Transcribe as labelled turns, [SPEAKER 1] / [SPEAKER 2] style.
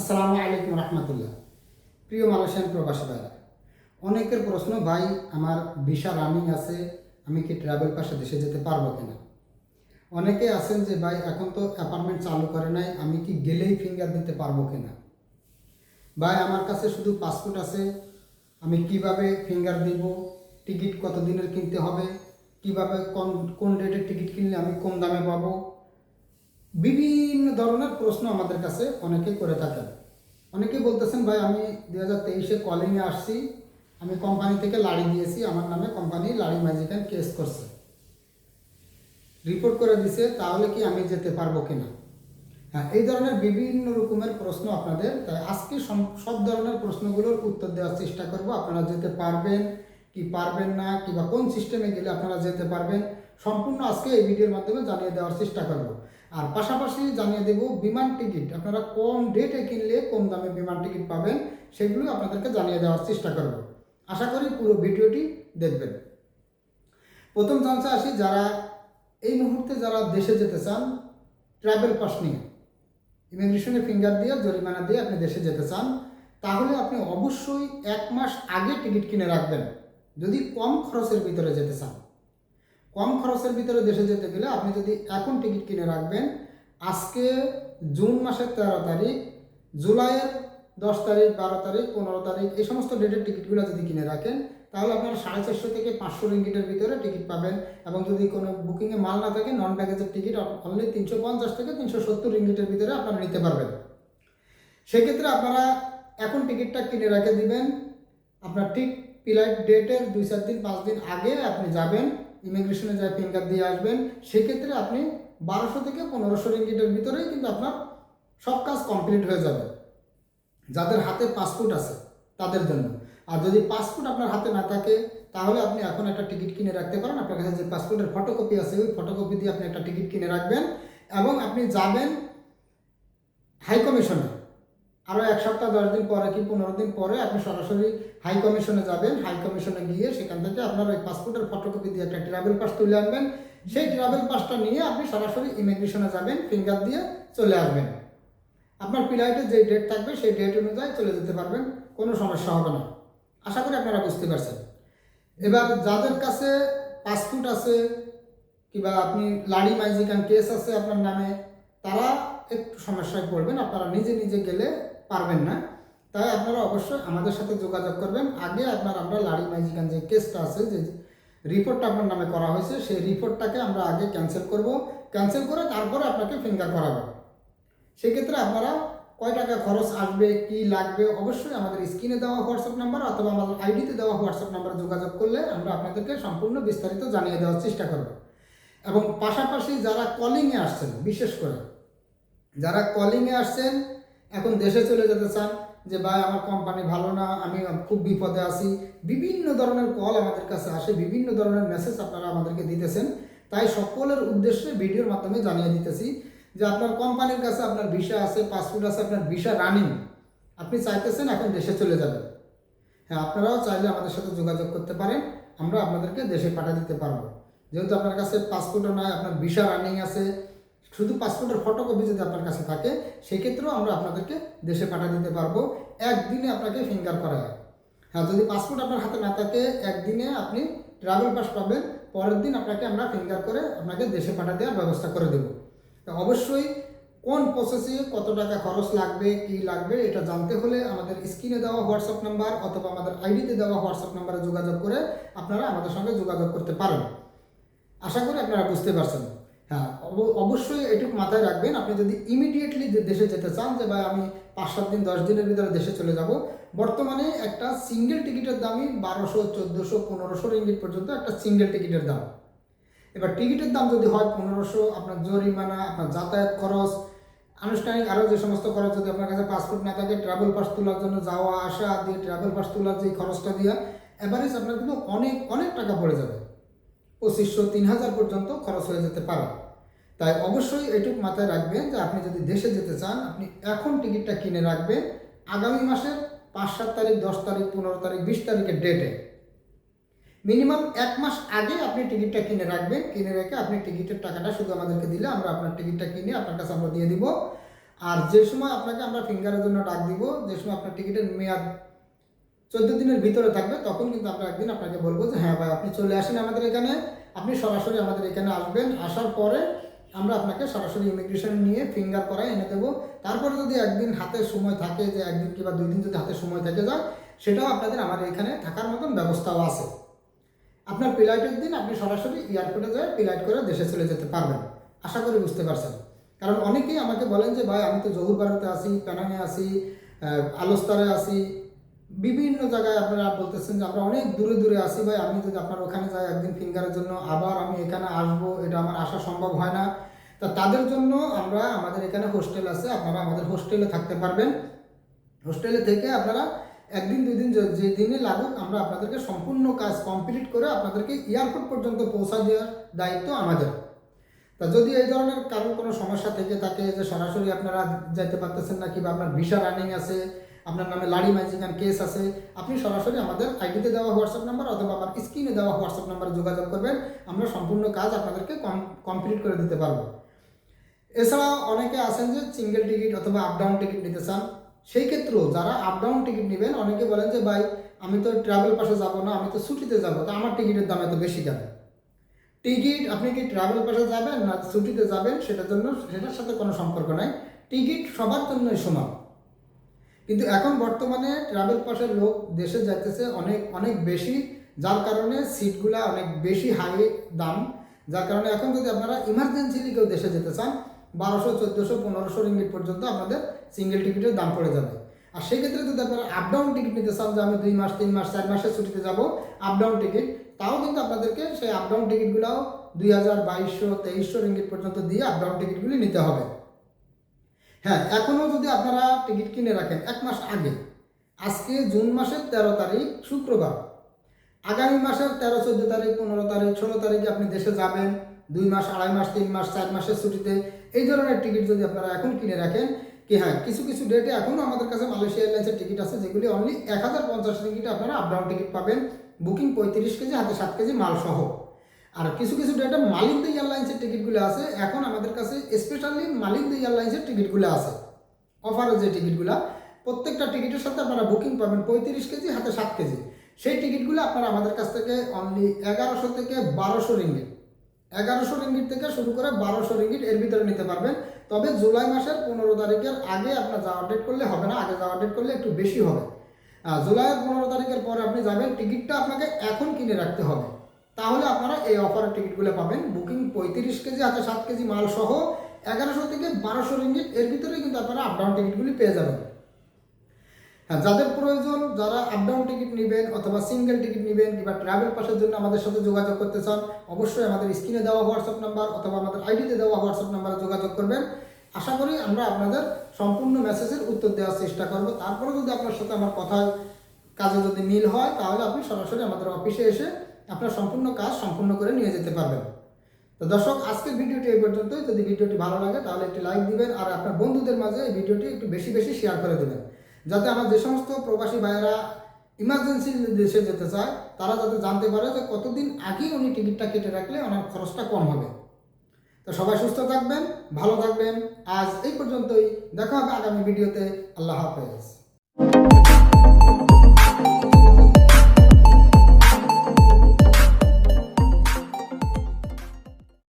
[SPEAKER 1] আসসালামু আলাইকুম রহমতুল্লাহ। প্রিয় মালয়েশিয়ান প্রবাসী ভাইরা অনেকের প্রশ্ন, ভাই, আমার ভিসা রানিং আছে, আমি কি ট্রাভেল পাশে দেশে যেতে পারব কিনা? অনেকে আছেন যে, ভাই, এখন তো অ্যাপার্টমেন্ট চালু করে নাই, আমি কি গেলেই ফিঙ্গার দিতে পারব কিনা? ভাই, আমার কাছে শুধু পাসপোর্ট আছে, আমি কীভাবে ফিঙ্গার দিব, টিকিট কত দিনের কিনতে হবে, কীভাবে কোন কোন ডেটের টিকিট কিনলে আমি কম দামে পাবো? বিভিন্ন ধরনের প্রশ্ন আমাদের কাছে অনেকে করে থাকেন। অনেকে বলতেছেন, ভাই, আমি দু হাজার তেইশে কলিংয়ে আসছি। আমি কোম্পানি থেকে লাড়ি দিয়েছি। আমার নামে কোম্পানি লাড়ি ম্যাজিকান কেস করছে। রিপোর্ট করে দিছে, তাহলে কি আমি যেতে পারব কিনা? হ্যাঁ এই ধরনের বিভিন্ন রকমের প্রশ্ন আপনাদের। তাই আজকে সব ধরনের প্রশ্নগুলোর উত্তর দেওয়ার চেষ্টা করব। আপনারা যেতে পারবেন কি পারবেন না, কিংবা কোন সিস্টেমে গেলে আপনারা যেতে পারবেন। সম্পূর্ণ আজকে এই ভিডিওর মাধ্যমে জানিয়ে দেওয়ার চেষ্টা করব। আর পাশাপাশি জানিয়ে দেব বিমান টিকিট। আপনারা কোন ডেটে কিনলে কম দামে বিমান টিকিট পাবেন, সেগুলো আপনাদেরকে জানিয়ে দেওয়ার চেষ্টা করব। আশা করি পুরো ভিডিওটি দেখবেন। প্রথম চান্সে আসি যারা এই মুহূর্তে যারা দেশে যেতে চান ট্রাভেল পাস নিয়ে। ইমিগ্রেশনে ফিঙ্গার দিয়ে, জরিমানা দিয়ে আপনি দেশে যেতে চান, তাহলে আপনি অবশ্যই এক মাস আগে টিকিট কিনে রাখবেন, যদি কম খরচের ভিতরে যেতে চান। কম খরচের ভিতরে দেশে যেতে গেলে আপনি যদি এখন টিকিট কিনে রাখবেন, আজকে জুন মাসের তেরো তারিখ, জুলাইয়ের দশ তারিখ, বারো তারিখ, পনেরো তারিখ, এই সমস্ত ডেটের টিকিটগুলো যদি কিনে রাখেন, তাহলে আপনারা সাড়ে চারশো থেকে পাঁচশো রিঙ্গিটের ভিতরে টিকিট পাবেন। এবং যদি কোনো বুকিংয়ে মাল না থাকে নন ব্যাগেজের টিকিট অনলি তিনশো পঞ্চাশ থেকে তিনশো সত্তর রিঙ্গিটের ভিতরে আপনারা নিতে পারবেন। সেক্ষেত্রে আপনারা এখন টিকিটটা কিনে রেখে দিবেন। আপনার ঠিক ফ্লাইট ডেটের দুই চার দিন, পাঁচ দিন আগে আপনি যাবেন। ইমিগ্রেশনে যায় ফিঙ্গার দিয়ে আসবেন, সেক্ষেত্রে আপনি বারোশো থেকে পনেরোশো রিঙ্গিটের ভিতরেই কিন্তু আপনার সব কাজ কমপ্লিট হয়ে যাবে। যাদের হাতে পাসপোর্ট আছে, তাদের জন্য। আর যদি পাসপোর্ট আপনার হাতে না থাকে, তাহলে আপনি এখন একটা টিকিট কিনে রাখতে পারেন। আপনার কাছে যে পাসপোর্টের ফটোকপি আছে, ওই ফটোকপি দিয়ে আপনি একটা টিকিট কিনে রাখবেন এবং আপনি যাবেন হাই কমিশনে আরও এক সপ্তাহ, দশ দিন পরে কি পনেরো দিন পরে আপনি সরাসরি হাই কমিশনে যাবেন। হাই কমিশনে গিয়ে সেখান থেকে আপনার ওই পাসপোর্টের ফটোকপি দিয়ে একটা ট্রাভেল পাস তুলে আনবেন। সেই ট্রাভেল পাসটা নিয়ে আপনি সরাসরি ইমিগ্রেশনে যাবেন ফিঙ্গার দিয়ে চলে আসবেন। আপনার ফ্লাইটে যে ডেট থাকবে, সেই ডেট অনুযায়ী চলে যেতে পারবেন, কোনো সমস্যা হবে না। আশা করি আপনারা বুঝতে পারছেন। এবার যাদের কাছে পাসপোর্ট আছে, কিংবা আপনি লাড়ি মাইজিকান কেস আছে আপনার নামে, তারা একটু সমস্যায় পড়বেন। আপনারা নিজে নিজে গেলে পারবেন না। তাই আপনারা অবশ্যই আমাদের সাথে যোগাযোগ করবেন। আগে আপনার আমরা লাড়ি মাইজিকান যে কেসটা আছে, যে রিপোর্টটা আপনার নামে করা হয়েছে, সেই রিপোর্টটাকে আমরা আগে ক্যান্সেল করব। ক্যান্সেল করে তারপরে আপনাকে ফিঙ্গার করাবো। সেক্ষেত্রে আপনারা কয় টাকা খরচ আসবে, কি লাগবে, অবশ্যই আমাদের স্ক্রিনে দেওয়া হোয়াটসঅ্যাপ নাম্বার অথবা আমাদের আইডিতে দেওয়া হোয়াটসঅ্যাপ নাম্বারে যোগাযোগ করলে আমরা আপনাদেরকে সম্পূর্ণ বিস্তারিত জানিয়ে দেওয়ার চেষ্টা করব। এবং পাশাপাশি যারা কলিংয়ে আসছেন, বিশেষ করে যারা কলিংয়ে আসছেন এখন দেশে চলে যেতে চান যে, ভাই, আমার কোম্পানি ভালো না, আমি খুব বিপদে আছি। বিভিন্ন ধরনের কল আমাদের কাছে আসে, বিভিন্ন ধরনের মেসেজ আপনারা আমাদেরকে দিতেছেন। তাই সকলের উদ্দেশ্যে ভিডিওর মাধ্যমে জানিয়ে দিতেছি যে, আপনার কোম্পানির কাছে আপনার ভিসা আছে পাসপোর্ট আছে, আপনার ভিসা রানিং আপনি চাইতেছেন এখন দেশে চলে যাবেন। হ্যাঁ আপনারাও চাইলে আমাদের সাথে যোগাযোগ করতে পারেন, আমরা আপনাদেরকে দেশে পাঠিয়ে দিতে পারব। যেহেতু আপনার কাছে পাসপোর্টও নয় আপনার ভিসা রানিং আছে শুধু পাসপোর্টের ফটোকপি যদি আপনার কাছে থাকে, সেক্ষেত্রেও আমরা আপনাদেরকে দেশে পাঠিয়ে দিতে পারব। একদিনে আপনাকে ফিঙ্গার করা হয়। হ্যাঁ যদি পাসপোর্ট আপনার হাতে না থাকে, একদিনে আপনি ট্রাভেল পাস পাবেন, পরের দিন আপনাকে আমরা ফিঙ্গার করে আপনাকে দেশে পাঠা দেওয়ার ব্যবস্থা করে দেবো। তো অবশ্যই কোন প্রসেসে কত টাকা খরচ লাগবে, কি লাগবে, এটা জানতে হলে আমাদের স্ক্রিনে দেওয়া হোয়াটসঅ্যাপ নাম্বার অথবা আমাদের আইডিতে দেওয়া হোয়াটসঅ্যাপ নাম্বারে যোগাযোগ করে আপনারা আমাদের সঙ্গে যোগাযোগ করতে পারেন। আশা করি আপনারা বুঝতে পারছেন। অবশ্যই এটুকু মাথায় রাখবেন, আপনি যদি ইমিডিয়েটলি দেশে যেতে চান যে ভাই আমি পাঁচ সাত দিন, দশ দিনের ভিতরে দেশে চলে যাব, বর্তমানে একটা সিঙ্গেল টিকিটের দামই বারোশো, চোদ্দোশো, পনেরোশো রিঙ্গিট পর্যন্ত একটা সিঙ্গেল টিকিটের দাম। এবার টিকিটের দাম যদি হয় পনেরোশো, আপনার জরিমানা, আপনার যাতায়াত খরচ, আনুষ্ঠানিক আরও যে সমস্ত খরচ যদি আপনার কাছে পাসপোর্ট না থাকে ট্রাভেল পাস তোলার জন্য যাওয়া, আসা, দিয়ে ট্রাভেল পাস তোলার যে খরচটা দিয়ে অ্যাভারেজ আপনার কিন্তু অনেক অনেক টাকা পড়ে যাবে। পঁচিশশো, তিন হাজার পর্যন্ত খরচ হয়ে যেতে পারে। তাই অবশ্যই এটুকু মাথায় রাখবেন যে আপনি যদি দেশে যেতে চান, আপনি এখন টিকিটটা কিনে রাখবেন আগামী মাসের পাঁচ, সাত তারিখ, দশ তারিখ, পনেরো তারিখ, বিশ তারিখের ডেটে মিনিমাম এক মাস আগে আপনি টিকিটটা কিনে রাখবেন, কিনে রেখে আপনি টিকিটের টাকাটা শুধু আমাদেরকে দিলে আমরা আপনার টিকিটটা কিনে আপনার কাছে আমরা দিয়ে দিব। আর যে সময় আপনাকে আমরা ফিঙ্গারের জন্য ডাক দিব, যে সময় আপনার টিকিটের মেয়াদ চোদ্দ দিনের ভিতরে থাকবে, তখন কিন্তু আমরা একদিন আপনাকে বলব যে হ্যাঁ ভাই, আপনি চলে আসেন আমাদের এখানে। আপনি সরাসরি আমাদের এখানে আসবেন, আসার পরে আমরা আপনাকে সরাসরি ইমিগ্রেশন নিয়ে ফিঙ্গার করায় এনে দেবো। তারপরে যদি একদিন হাতে সময় থাকে, যে একদিন কিংবা দুই দিন যদি হাতে সময় থেকে যায়, সেটাও আপনাদের আমাদের এখানে থাকার মতন ব্যবস্থাও আছে। আপনার ফ্লাইটের দিন আপনি সরাসরি এয়ারপোর্টে যেয়ে ফ্লাইট করে দেশে চলে যেতে পারবেন। আশা করি বুঝতে পারছেন। কারণ অনেকেই আমাকে বলেন যে, ভাই, আমি তো জহুর বাড়িতে আসি প্যানাঙে আসি আলোস্তারে আসি। বিভিন্ন জায়গায় আপনারা বলতেছেন যে আমরা অনেক দূরে দূরে আসি ভাই আমি যদি আপনার ওখানে যাই একদিন ফিঙ্গারের জন্য, আবার আমি এখানে আসব, এটা আমার আসা সম্ভব হয় না। তা তাদের জন্য আমরা আমাদের এখানে হোস্টেল আছে, আপনারা আমাদের হোস্টেলে থাকতে পারবেন। হোস্টেলে থেকে আপনারা একদিন, দুই দিন যে- দিনে লাগুক, আমরা আপনাদেরকে সম্পূর্ণ কাজ কমপ্লিট করে আপনাদেরকে এয়ারপোর্ট পর্যন্ত পৌঁছা দেওয়ার দায়িত্ব আমাদের। তা যদি এই ধরনের কারোর কোনো সমস্যা থেকে থাকে, যে সরাসরি আপনারা যাইতে পারতেছেন না, কিংবা আপনার ভিসা রানিং আছে আপনার নামে লাড়ি ম্যাজিকান কেস আছে আপনি সরাসরি আমাদের আইডিতে দেওয়া হোয়াটসঅ্যাপ নাম্বার অথবা আমার স্ক্রিনে দেওয়া হোয়াটসঅ্যাপ নাম্বারে যোগাযোগ করবেন, আমরা সম্পূর্ণ কাজ আপনাদেরকে কমপ্লিট করে দিতে পারব। এছাড়াও অনেকে আছেন যে সিঙ্গেল টিকিট অথবা আপ ডাউন টিকিট নিতে চান, সেই ক্ষেত্রেও যারা আপ ডাউন টিকিট নেবেন, অনেকে বলেন যে, ভাই, আমি তো ট্রাভেল পাশে যাব না, আমি তো ছুটিতে যাব, তো আমার টিকিটের দাম এত বেশি কেন? টিকিট আপনি কি ট্রাভেল পাশে যাবেন না ছুটিতে যাবেন, সেটার জন্য, সেটার সাথে কোনো সম্পর্ক নাই। টিকিট সবার জন্যই সমান। কিন্তু এখন বর্তমানে ট্রাভেল পাসের লোক দেশে যাইতেছে অনেক অনেক বেশি, যার কারণে সিটগুলা অনেক বেশি হাই দাম। যার কারণে এখন যদি আপনারা ইমার্জেন্সিলি কেউ দেশে যেতে চান, বারোশো, চোদ্দোশো, পনেরোশো রিঙ্গিট পর্যন্ত আপনাদের সিঙ্গেল টিকিটের দাম পড়ে যাবে। আর সেই ক্ষেত্রে যদি আপনারা আপ ডাউন টিকিট নিতে চান, যে আমি দুই মাস, তিন মাস, চার মাসের ছুটিতে যাব আপ ডাউন টিকিট তাও কিন্তু আপনাদেরকে সেই আপ ডাউন টিকিটগুলোও দুই হাজার, বাইশশো, তেইশশো রিঙ্গিট পর্যন্ত দিয়ে আপ ডাউন টিকিটগুলি নিতে হবে। হ্যাঁ এখনও যদি আপনারা টিকিট কিনে রাখেন এক মাস আগে, আজকে জুন মাসের তেরো তারিখ, শুক্রবার। আগামী মাসের তেরো, চোদ্দ তারিখ, পনেরো তারিখ, ষোলো তারিখে আপনি দেশে যাবেন, দুই মাস, আড়াই মাস, তিন মাস, চার মাসের ছুটিতে, এই ধরনের টিকিট যদি আপনারা এখন কিনে রাখেন, কি হ্যাঁ কিছু কিছু ডেটে এখনও আমাদের কাছে মালয়েশিয়া এয়ারলাইন্সের টিকিট আছে, যেগুলি অনলি এক হাজার পঞ্চাশ টিকিটে আপনারা আপ ডাউন টিকিট পাবেন বুকিং পঁয়ত্রিশ কেজি, হাতে সাত কেজি মাল সহ আর কিছু কিছু ডেটে মালিন্দ এয়ারলাইন্সের টিকিটগুলো আছে। এখন আমাদের কাছে স্পেশালি মালিন্দ এয়ারলাইন্সের টিকিটগুলো আছে। অফারের যে টিকিটগুলো প্রত্যেকটা টিকিটের সাথে আপনারা বুকিং পাবেন পঁয়ত্রিশ কেজি, হাতে সাত কেজি। সেই টিকিটগুলো আপনারা আমাদের কাছ থেকে অনলি এগারোশো থেকে বারোশো রিঙ্গিট এগারোশো রিঙ্গিট থেকে শুরু করে বারোশো রিঙ্গিট এর ভিতরে নিতে পারবেন। তবে জুলাই মাসের পনেরো তারিখের আগে আপনার যাওয়ার ডেট করলে হবে না, আগে যাওয়ার ডেট করলে একটু বেশি হবে। জুলাইয়ের পনেরো তারিখের পরে আপনি যাবেন টিকিটটা আপনাকে এখন কিনে রাখতে হবে। তাহলে আপনারা এই অফারের টিকিটগুলো পাবেন। বুকিং পঁয়ত্রিশ কেজি হাতে সাত কেজি মাল সহ এগারোশো থেকে বারোশো রিঙ্গিট এর ভিতরে কিন্তু আপনারা আপডাউন টিকিটগুলি পেয়ে যাবেন। হ্যাঁ যাদের প্রয়োজন, যারা আপডাউন টিকিট নেবেন অথবা সিঙ্গেল টিকিট নেবেন কিংবা ট্রাভেল পাসের জন্য আমাদের সাথে যোগাযোগ করতে চান, অবশ্যই আমাদের স্ক্রিনে দেওয়া হোয়াটসঅ্যাপ নাম্বার অথবা আমাদের আইডিতে দেওয়া হোয়াটসঅ্যাপ নাম্বারে যোগাযোগ করবেন। আশা করি আমরা আপনাদের সম্পূর্ণ মেসেজের উত্তর দেওয়ার চেষ্টা করব। তারপরে যদি আপনার সাথে আমার কথা কাজে যদি মিল হয়, তাহলে আপনি সরাসরি আমাদের অফিসে এসে আপনার সম্পূর্ণ কাজ সম্পূর্ণ করে নিয়ে যেতে পারবেন। তো দর্শক, আজকের ভিডিওটি এই পর্যন্তই। যদি ভিডিওটি ভালো লাগে, তাহলে একটি লাইক দিবেন আর আপনার বন্ধুদের মাঝে এই ভিডিওটি একটু বেশি বেশি শেয়ার করে দেবেন। যাতে আমার যে সমস্ত প্রবাসী ভাইয়েরা ইমার্জেন্সি দেশে যেতে চায়, তারা যাতে জানতে পারে যে কতদিন আগেই উনি টিকিটটা কেটে রাখলে ওনার খরচটা কম হবে। তো সবাই সুস্থ থাকবেন, ভালো থাকবেন। আজ এই পর্যন্তই। দেখা হবে আগামী ভিডিওতে। আল্লাহ হাফেজ।